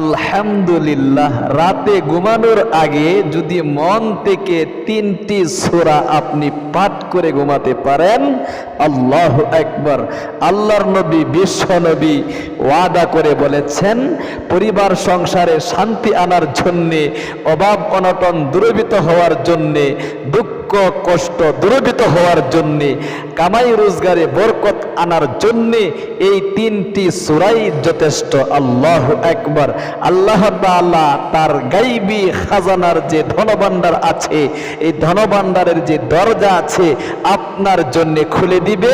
আলহামদুলিল্লাহ, রাতে ঘুমানোর আগে যদি মন থেকে তিনটি সোরা আপনি পাঠ করে ঘুমাতে পারেন, আল্লাহ একবার আল্লাহর নবী, বিশ্ব নবী ওয়াদা করে বলেছেন, পরিবার, সংসারে শান্তি আনার জন্যে, অভাব অনটন দূরীভূত হওয়ার জন্যে, দুঃখ কষ্ট দূরীভূত হওয়ার জন্যে, কামাই রোজগারে বরকত আনার জন্যে এই তিনটি সুরাই যথেষ্ট। আল্লাহ একবার আল্লাহ তাআলা তার গাইবি খাজানার যে ধনভাণ্ডার আছে, এই ধনভাণ্ডারের যে দরজা আছে আপনার জন্য খুলে দিবে।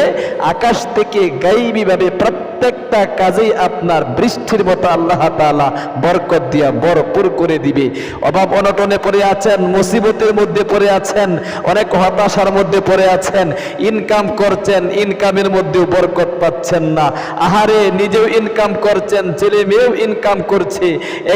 আকাশ থেকে গাইবিভাবে প্রত্যেকটা কাজেই আপনার বৃষ্টির মতো আল্লাহ তাআলা বরকত দিয়া ভরপুর করে দিবে। অভাব অনটনে পড়ে আছেন, মুসিবতের মধ্যে পড়ে আছেন অনেক হতাশার মধ্যে পড়ে আছেন ইনকাম করছেন ইনকামের মধ্যেও বরকত পাচ্ছেন না। আহারে, নিজেও ইনকাম করছেন, ছেলে মেয়েও ইনকাম করছে।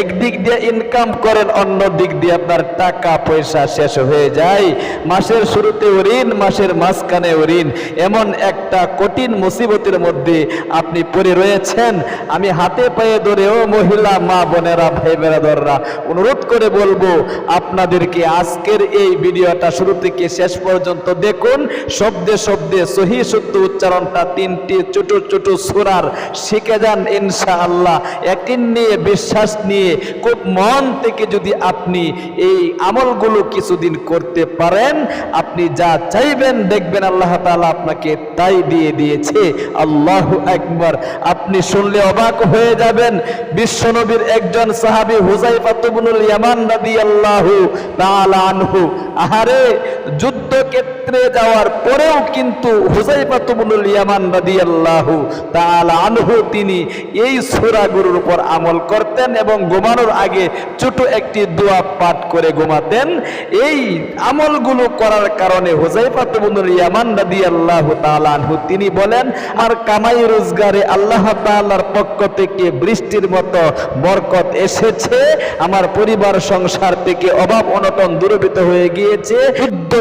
একদিক দিয়ে ইনকাম করেন, অন্য দিক দিয়ে আপনার টাকা পয়সা শেষ হয়ে যায়। মাসের শুরুতেও ঋণ, মাসের মাঝখানেও ঋণ। এমন একটা কঠিন মুসিবতের মধ্যে আপনি পড়ে রয়েছেন। আমি হাতে পায়ে ধরে ও মহিলা, মা বোনেরা ভাই বেরাদররা অনুরোধ করে বলব, আপনাদেরকে আজকের এই ভিডিওটা শুরু থেকে শেষ পর্যন্ত দেখুন, শব্দে শব্দে সহি শুদ্ধ উচ্চারণটা তিনটি ছোট ছোট সুরার শিখে যান ইনশাআল্লাহ। একদিন নিয়ে, বিশ্বাস নিয়ে, খুব মন থেকে যদি আপনি এই আমলগুলো কিছুদিন করতে পারেন, আপনি যা চাইবেন দেখবেন আল্লাহ তাআলা আপনাকে তাই দিয়ে দিয়েছে। আল্লাহ একবার আপনি শুনলে অবাক হয়ে যাবেন, বিশ্বনবীর একজন সাহাবী হুজাইফা ইবনুল ইয়ামান রাদিয়াল্লাহু তাআলা আনহু, আহারে যুদ্ধক্ষেত্রে যাওয়ার পরেও কিন্তু হুজাইফা ইবনুল ইয়ামান রাদিয়াল্লাহু তাআলা আনহু তিনি এই সূরাগুলোর উপর আমল করতেন এবং ঘুমানোর আগে ছোট একটি দোয়া পাঠ করে ঘুমাতেন। এই আমলগুলো করার কারণে হুজাইফা ইবনুল ইয়ামান রাদিয়াল্লাহু তাআলা আনহু তিনি বলেন, আর কামাই রোজগারে আল্লাহ তাআলার পক্ষ থেকে বৃষ্টির মতো বরকত এসেছে। আমার পরিবার সংসার থেকে অভাব অনটন দূরীভূত হয়ে গিয়েছে।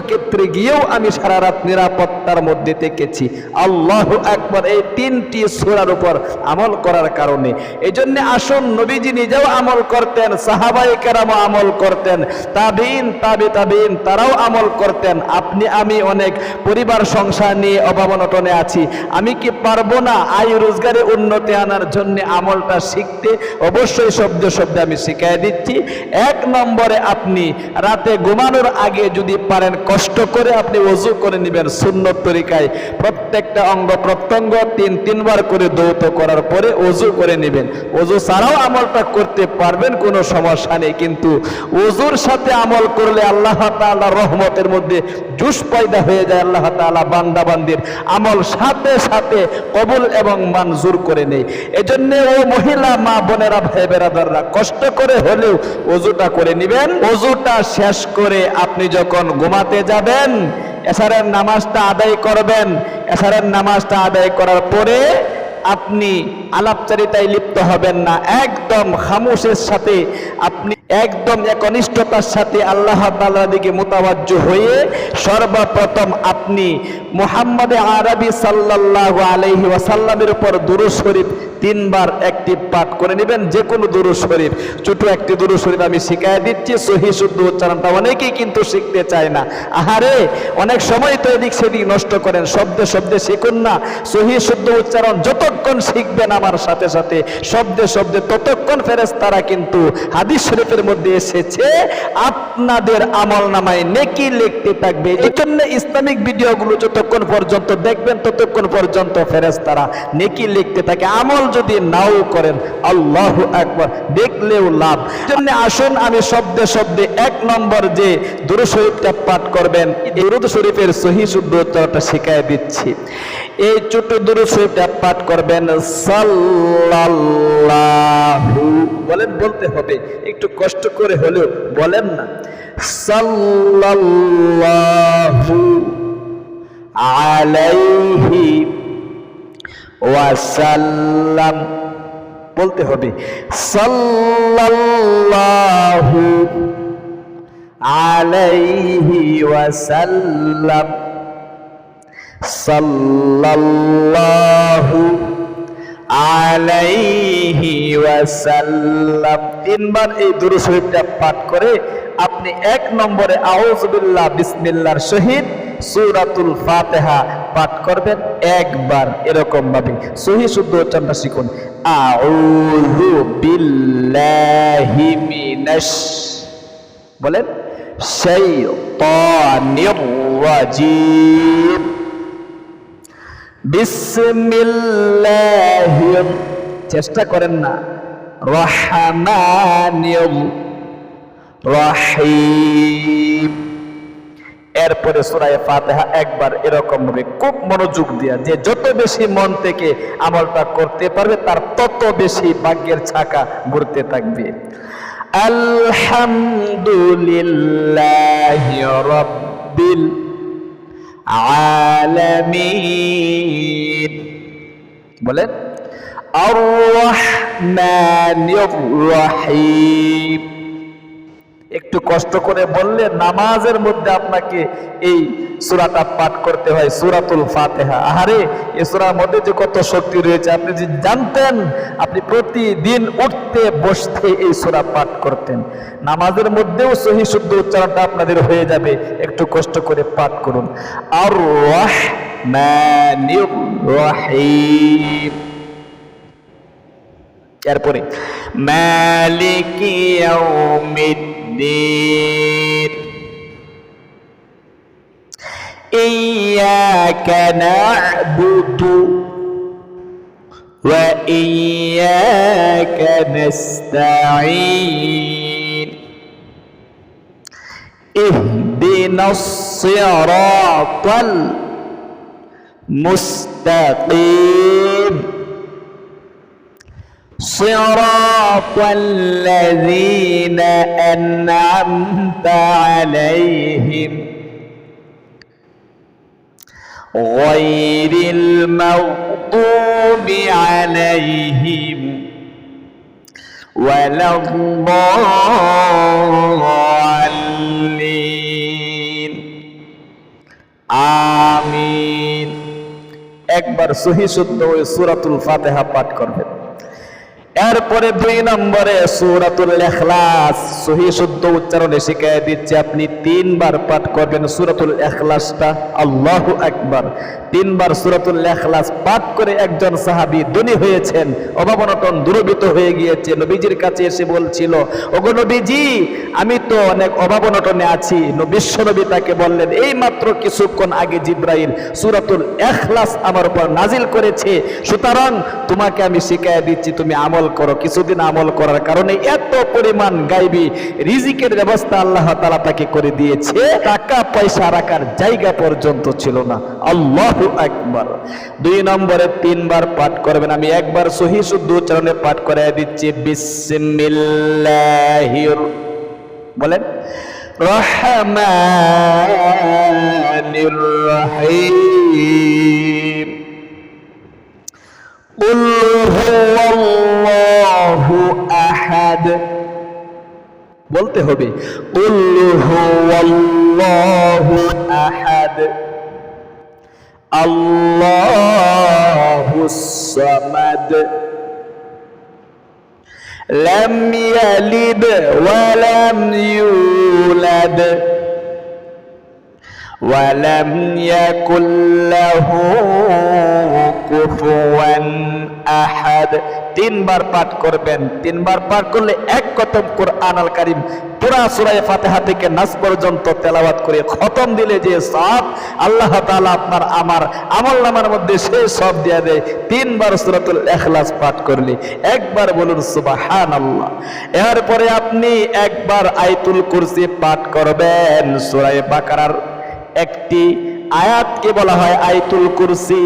যুদ্ধক্ষেত্রে গিয়েও আমি সারা রাত নিরাপত্তার মধ্যে থেকেছি। আল্লাহ একবার এই তিনটি সূরার উপর আমল করার কারণে। এই জন্য আসুন নবীজি নিজেও আমল করতেন সাহাবাই কেরামও আমল করতেন, তাবিন, তাবি তাবিন, তারাও আমল করতেন। আপনি, আমি অনেক পরিবার, সংসার নিয়ে অভাব অনটনে আছি। আমি কি পারব না আয় রোজগারে উন্নতি আনার জন্য আমলটা শিখতে? অবশ্যই শব্দ, শব্দে আমি শিখাই দিচ্ছি। এক নম্বরে আপনি রাতে ঘুমানোর আগে যদি পারেন কষ্ট করে আপনি অজু করে নেবেন সুন্নত তরিকায়। প্রত্যেকটা অঙ্গ প্রত্যঙ্গ তিন, তিনবার করে দৌত করার পরে অজু করে নেবেন। অজু ছাড়াও আমলটা করতে পারবেন, কোনো সমস্যা নেই। কিন্তু অজুর সাথে আমল করলে আল্লাহ তাআলা রহমতের মধ্যে জুস পয়দা হয়ে যায়, আল্লাহ তাআলা বান্দাবান্দির আমল সাথে সাথে কবুল এবং মঞ্জুর করে নেই এজন্য ও মহিলা, মা বোনেরা ভাই বেরাদাররা কষ্ট করে হলেও অজুটা করে নেবেন। অজুটা শেষ করে আপনি যখন ঘুমাতে যাবেন, এসারের নামাজটা আদায় করবেন। এসারের নামাজটা আদায় করার পরে আপনি আলাপচারিতায় লিপ্ত হবেন না। একদম খামুশের সাথে আপনি একদম একনিষ্ঠতার সাথে আল্লাহ তাআলার দিকে মোতাবাজ্য হয়ে সর্বপ্রথম আপনি মুহাম্মদে আরবি সাল্লাল্লাহু আলাইহি ওয়াসাল্লামের উপর দুরূদ শরীফ তিনবার একটি পাঠ করে নেবেন যে কোনো দুরূদ শরীফ। ছোট একটি দুরু শরীফ আমি শিখাই দিচ্ছি, সহি শুদ্ধ উচ্চারণটা অনেকেই কিন্তু শিখতে চায় না। আহারে, অনেক সময় তো এদিক সেদিক নষ্ট করেন, শব্দে শব্দে শিখুন না। সহি শুদ্ধ উচ্চারণ যতক্ষণ শিখবেন আমার সাথে সাথে, শব্দে শব্দে ততক্ষণ ফেরেশতারা কিন্তু হাদিস শরীফের মধ্যে এসেছে, আপনাদের আমল নামায় নেকি লিখতে থাকবে। এই জন্য ইসলামিক ভিডিওগুলো যতক্ষণ পর্যন্ত দেখবেন, ততক্ষণ পর্যন্ত ফেরেশতারা নেকি লিখতে থাকে, আমল যদি নাও করেন, আল্লাহ একবার দেখলেও লাভ। জন্য আসুন, আমি শব্দে শব্দে এক নম্বর যে দুরু শরীফটা পাঠ করবেন দুরুদ শরীফের সহি শুদ্ধ উচ্চারণটা শিখাই দিচ্ছি। এই ছোট দুরু শরীফটা পাঠ করবেন, সাল্লাল্লাহু, বলেন বলতে হবে, একটু কষ্ট করে হলেও বলেন না। সাল্লাল্লাহু আলাইহি ওয়াসাল্লাম বলতে হবে সাল্লাল্লাহু আলাইহি ওয়াসাল্লাম সাল্লাল্লাহু আলাইহি ওয়াসাল্লাম। তিনবার এই দুরূদ শরীফটা পাঠ করে আপনি এক নম্বরে আউযুবিল্লাহ বিসমিল্লাহর সহিত সূরাতুল ফাতিহা পাঠ করবেন একবার এরকম ভাবে। সহি শুদ্ধ উচ্চারণটা শিখুন। আউযু বিল্লাহি মিনাশ বলেন, শাইতানির রাজিম। বিসমিল্লাহির চেষ্টা করেন না। রহমানির রহিম। এরপরে সূরায়ে ফাতিহা একবার এরকম ভাবে খুব মনোযোগ দিয়া যে যত বেশি মন থেকে আমলটা করতে পারবে, তার তত বেশি ভাগ্যের ছাকা ঘুরতে থাকবে। আলহামদুলিল্লাহি রাব্বিল আলামিন বলেন আর রহমানির রহিম একটু কষ্ট করে বললে নামাজের মধ্যে আপনাকে এই সুরাটা পাঠ করতে হয়, সুরাতুল ফাতিহা। আহারে, এ সুরার মধ্যে যে কত শক্তি রয়েছে, আপনি যদি জানতেন, আপনি প্রতিদিন উঠতে, বসতে এই সুরা পাঠ করতেন। নামাজের মধ্যেও সহি শুদ্ধ উচ্চারণটা আপনাদের হয়ে যাবে, একটু কষ্ট করে পাঠ করুন। আর রহমানির রহিম এরপরে, মালিক المفسدين إياك نعبد وإياك نستعين. اهدنا الصراط المستقيم. صراط الذين أنعمت عليهم غير المغضوب عليهم ولا الضالين আমিন একবার সহি শুদ্ধ ওই সূরাতুল ফাতিহা পাঠ করবেন এরপরে দুই নম্বরে সূরাতুল ইখলাস, সহি শুদ্ধ উচ্চারণে শিখিয়ে দিচ্ছে, আপনি তিনবার পাঠ করবেন সুরাতুল ইখলাসটা, আল্লাহু আকবার। তিনবার সূরাতুল ইখলাস পাঠ করে একজন সাহাবী ধনী হয়েছেন, অভাবনটন দুরবিত হয়ে গিয়েছে, নবীজির কাছে এসে বলছিল, ওগো নবীজি, আমি তো অনেক অভাবনটনে আছি। বিশ্ব নবী তাকে বললেন, এই মাত্র কিছুক্ষণ আগে জিব্রাইল সুরাতুল এখলাস আমার উপর নাজিল করেছে, সুতরাং তোমাকে আমি শিখিয়ে দিচ্ছি, তুমি আমল করো, কিছুদিন আমল করার কারণে এত পরিমাণ গাইবি, রিজিকের ব্যবস্থা আল্লাহ তাআলা তাকে করে দিয়েছে। টাকা, পয়সা রাখার জায়গা পর্যন্ত ছিল না। আল্লাহ আকবার। দুই নম্বরে তিনবার পাঠ করবেন। আমি একবার সহি শুদ্ধ উচ্চারণে পাঠ করে দিচ্ছি। বিসমিল্লাহির বলেন, রহমানির রহিম। قل هو الله أحد বলতে হবে قل هو الله أحد الله الصمد لم يلد ولم يولد ولم يكن له কুফুয়ান আহাদ। তিনবার পাঠ করবেন। তিনবার পাঠ করলে এক খতম কোরআন আল কারিম পুরা সূরা ফাতিহা থেকে নাস পর্যন্ত তেলাওয়াত করে খতম দিলে যে সব আল্লাহ তাআলা আপনার আমার আমল নামার মধ্যে সে সব দিয়ে দেয়। তিনবার সূরাতুল ইখলাস পাঠ করলে একবার বলুন সুবহানাল্লাহ। এরপরে আপনি একবার আয়াতুল কুরসি পাঠ করবেন সূরা বাকারার। একটি আয়াতকে বলা হয় আইতুল কুরসি।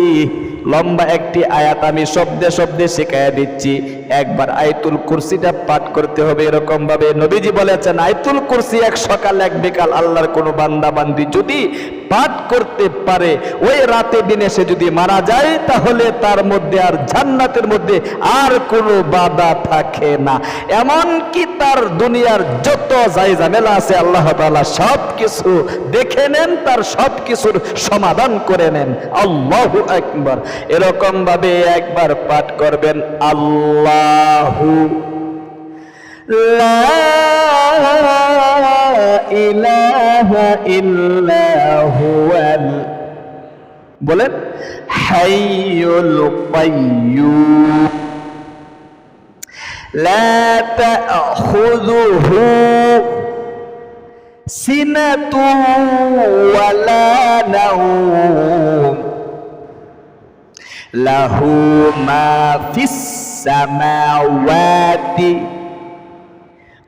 লম্বা একটি আয়াত আমি শব্দে শব্দে শেখাইয়া দিচ্ছি। একবার আইতুল কুরসিটা পাঠ করতে হবে এরকম ভাবে নবীজি বলেছেন আইতুল কুরসি এক সকাল, এক বিকাল আল্লাহর কোনো বান্দা বান্দি যদি পাঠ করতে পারে। ওই রাতে দিনে সে যদি মারা যায়, তাহলে তার মধ্যে আর জান্নাতের মধ্যে আর কোনো বাধা থাকে না। এমন কি তার দুনিয়ার যত যাই ঝামেলা আছে, আল্লাহ তাআলা সব কিছু দেখে নেন, তার সব কিছুর সমাধান করে নেন। আল্লাহু আকবার। এরকম ভাবে একবার পাঠ করবেন, আল্লাহু বলেন হাইয়ুল কাইয়্যুম লা তাখুযুহু সিনাতুন ওয়ালা নাওম। লাহু মা ফিস সামাওয়াতি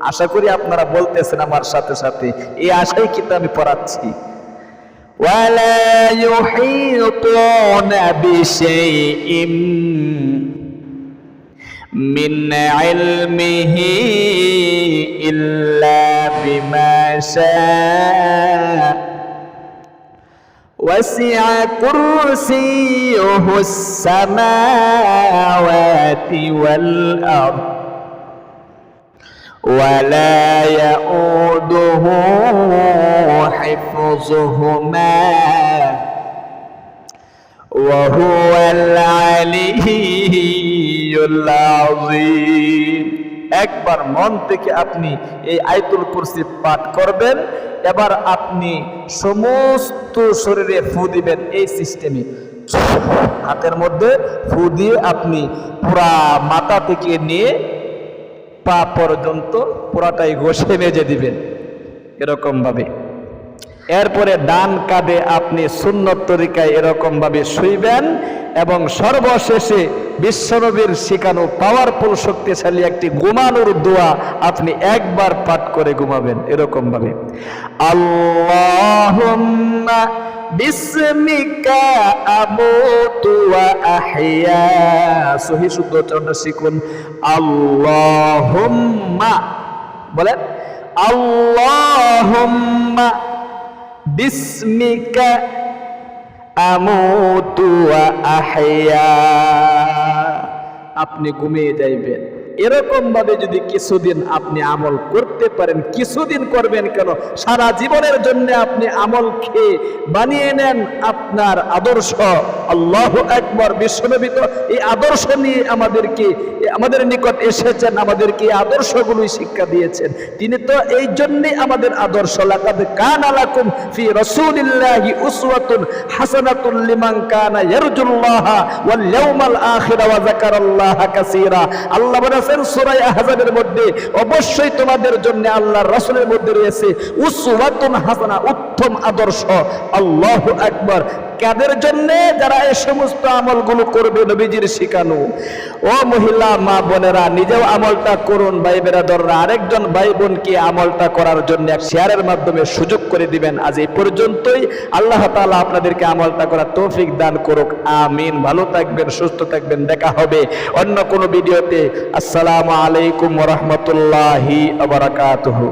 আশা করি আপনারা বলতেছেন আমার সাথে সাথে এই আশাই কিন্তু আমি পড়াচ্ছি ولا يحيطون بشيء من علمه إلا بما شاء وسع كرسيه السماوات والأرض ولا يؤوده حفظهما وهو العلي العظيم একবার মন থেকে আপনি এই আয়তুল কুরসি পাঠ করবেন এবার আপনি সমস্ত শরীরে ফু দিবেন এই সিস্টেমে হাতের মধ্যে ফু দিয়ে আপনি পুরা মাথা থেকে নিয়ে পা পর্যন্ত পুরাটাই ঘষে মেজে দিবেন। এরকম ভাবে এরপরে ডান কাঁধে আপনি সুন্নত তরিকায় এরকম ভাবে শুইবেন এবং সর্বশেষে বিশ্বনবীর শিখানো পাওয়ারফুল শক্তিশালী একটি ঘুমানোর দোয়া আপনি একবার পাঠ করে ঘুমাবেন। এরকম ভাবে আল্লাহুম্মা বিসমিকা আমুতু ওয়া সহি শুদ্ধ উচ্চারণটা শিখুন। আল্লাহুম্মা। বলেন, আল্লাহুম্মা বিসমিকা আমুতু ওয়া আপনি ঘুমিয়ে যাইবেন। এরকম ভাবে যদি কিছুদিন আপনি আমল করতে পারেন, কিছুদিন করবেন কেন? সারা জীবনের জন্য আপনি আমল খেয়ে বানিয়ে নেন আপনার আদর্শ। আল্লাহ একবার বিশ্বনবী তো এই আদর্শ নিয়ে আমাদেরকে, আমাদের নিকট এসেছেন, আমাদেরকে এই আদর্শগুলোই শিক্ষা দিয়েছেন। তিনি তো এই জন্যই আমাদের আদর্শ। লাকাদ কান আলাকুম ফি রাসূলিল্লাহি উসওয়াতুন হাসানাতুল লিমান কানা ইয়ারজুল্লাহ ওয়াল ইয়াউমাল আখির ওয়া যাকারাল্লাহা কাসীরা। আল্লাহ বলেছেন সূরা আহজাবের মধ্যে অবশ্যই তোমাদের জন্য আল্লাহর রাসূলের মধ্যে রয়েছে উসওয়াতুন হাসানা, উত্তম আদর্শ। আল্লাহ আকবার। কাদের জন্য যারা এই সমস্ত আমলগুলো করবে নবীজির শিখানো। ও মহিলা, মা বোনেরা, নিজেও আমলটা করুন, ভাই বেরাদররা। আরেকজন ভাই বোনকে আমলটা করার জন্য এক শেয়ারের মাধ্যমে সুযোগ করে দিবেন। আজ এই পর্যন্তই। আল্লাহ তাআলা আপনাদেরকে আমলটা করার তৌফিক দান করুক। আমিন। ভালো থাকবেন, সুস্থ থাকবেন। দেখা হবে অন্য কোনো ভিডিওতে। আসসালামু আলাইকুম রাহমাতুল্লাহি ওয়া বারাকাতুহু।